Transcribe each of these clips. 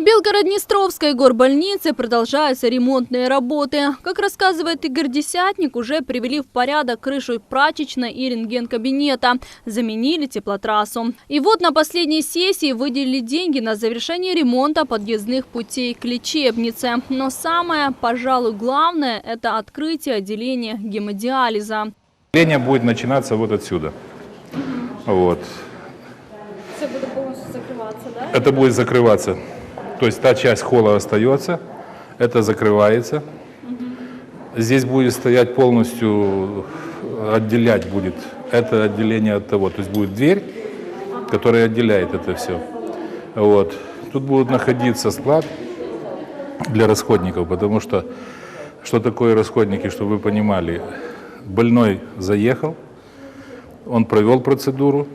В Белгород-Днестровской горбольнице продолжаются ремонтные работы. Как рассказывает Игорь Десятник, уже привели в порядок крышу прачечной и рентген-кабинета, заменили теплотрассу. И вот на последней сессии выделили деньги на завершение ремонта подъездных путей к лечебнице. Но самое, пожалуй, главное – это открытие отделения гемодиализа. Отделение будет начинаться вот отсюда. Вот. Все будет полностью закрываться, да? Это будет закрываться. То есть та часть холла остается, это закрывается. Здесь будет стоять полностью, отделять будет это отделение от того. То есть будет дверь, которая отделяет это все. Вот. Тут будет находиться склад для расходников, потому что что такое расходники, чтобы вы понимали. Больной заехал, он провел процедуру,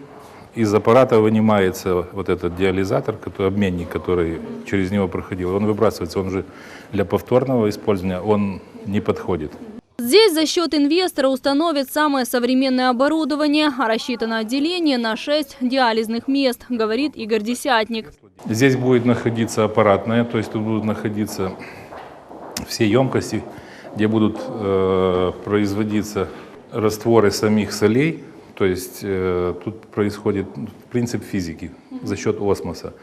из аппарата вынимается вот этот диализатор, который, обменник, который через него проходил. Он выбрасывается, он же для повторного использования, он не подходит. Здесь за счет инвестора установят самое современное оборудование, а рассчитано отделение на 6 диализных мест, говорит Игорь Десятник. Здесь будет находиться аппаратная, то есть тут будут находиться все емкости, где будут э, производиться растворы самих солей, то есть э, тут происходит ну, принцип физики за счет осмоса.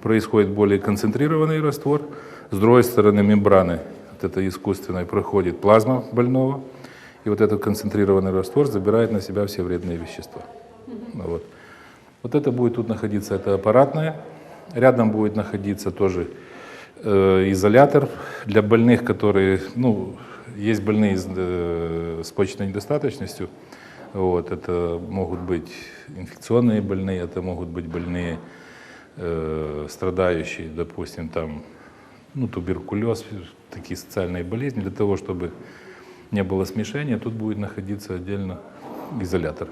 Происходит более концентрированный раствор, с другой стороны мембраны, вот это искусственной, проходит плазма больного, и вот этот концентрированный раствор забирает на себя все вредные вещества. Ну Вот. Вот это будет тут находиться, это аппаратная. Рядом будет находиться тоже э, изолятор для больных, которые, ну, есть больные с, э, с почечной недостаточностью. Вот, это могут быть инфекционные больные, это могут быть больные, э, страдающие, допустим, там, ну, туберкулез, такие социальные болезни. Для того, чтобы не было смешения, тут будет находиться отдельно изолятор.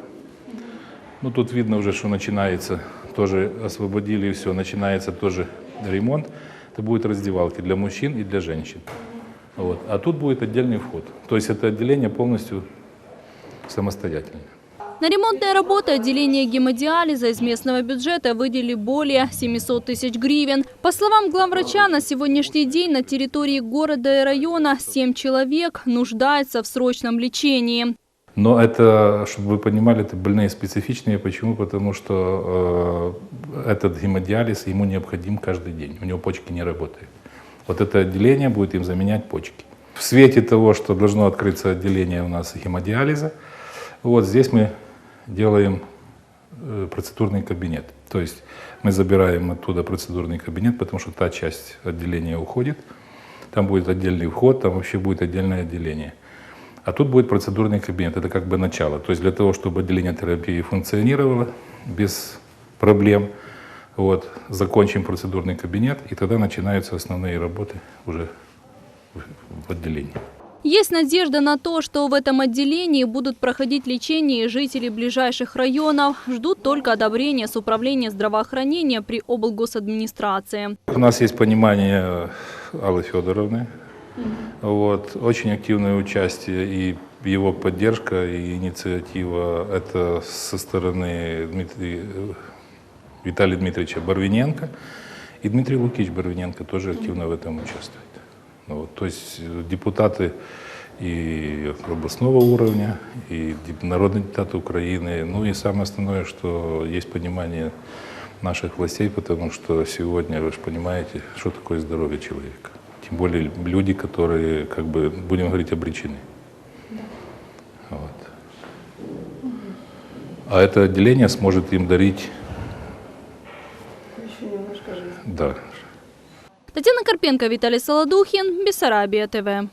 Ну, тут видно уже, что начинается, тоже освободили все, начинается тоже ремонт. Это будут раздевалки для мужчин и для женщин. Вот. А тут будет отдельный вход. То есть это отделение полностью самостоятельное. На ремонтные работы отделения гемодиализа из местного бюджета выделили более 700 тысяч гривен. По словам главврача, на сегодняшний день на территории города и района 7 человек нуждаются в срочном лечении. Но это, чтобы вы понимали, это больные специфичные. Почему? Потому что э, этот гемодиализ ему необходим каждый день. У него почки не работают. Вот это отделение будет им заменять почки. В свете того, что должно открыться отделение у нас гемодиализа, вот здесь мы делаем э, процедурный кабинет. То есть мы забираем оттуда процедурный кабинет, потому что та часть отделения уходит. Там будет отдельный вход, там вообще будет отдельное отделение. А тут будет процедурный кабинет. Это как бы начало. То есть для того, чтобы отделение терапии функционировало без проблем, вот, закончим процедурный кабинет, и тогда начинаются основные работы уже в, в отделении. Есть надежда на то, что в этом отделении будут проходить лечение жители ближайших районов. Ждут только одобрения с управления здравоохранения при облгосадминистрации. У нас есть понимание Аллы Федоровны. Вот, очень активное участие и его поддержка и инициатива это со стороны Дмитрия, Виталия Дмитриевича Барвиненко. И Дмитрий Лукич Барвиненко тоже активно в этом участвует. Ну вот, то есть депутаты и областного уровня, и народные депутаты Украины. Ну и самое основное, что есть понимание наших властей, потому что сегодня, вы же понимаете, что такое здоровье человека. Тем более люди, которые, как бы, будем говорить, обречены. Вот. А это отделение сможет им дарить... Еще немножко жизни. Да, Татьяна Карпенко, Виталий Солодухин, Бессарабия ТВ.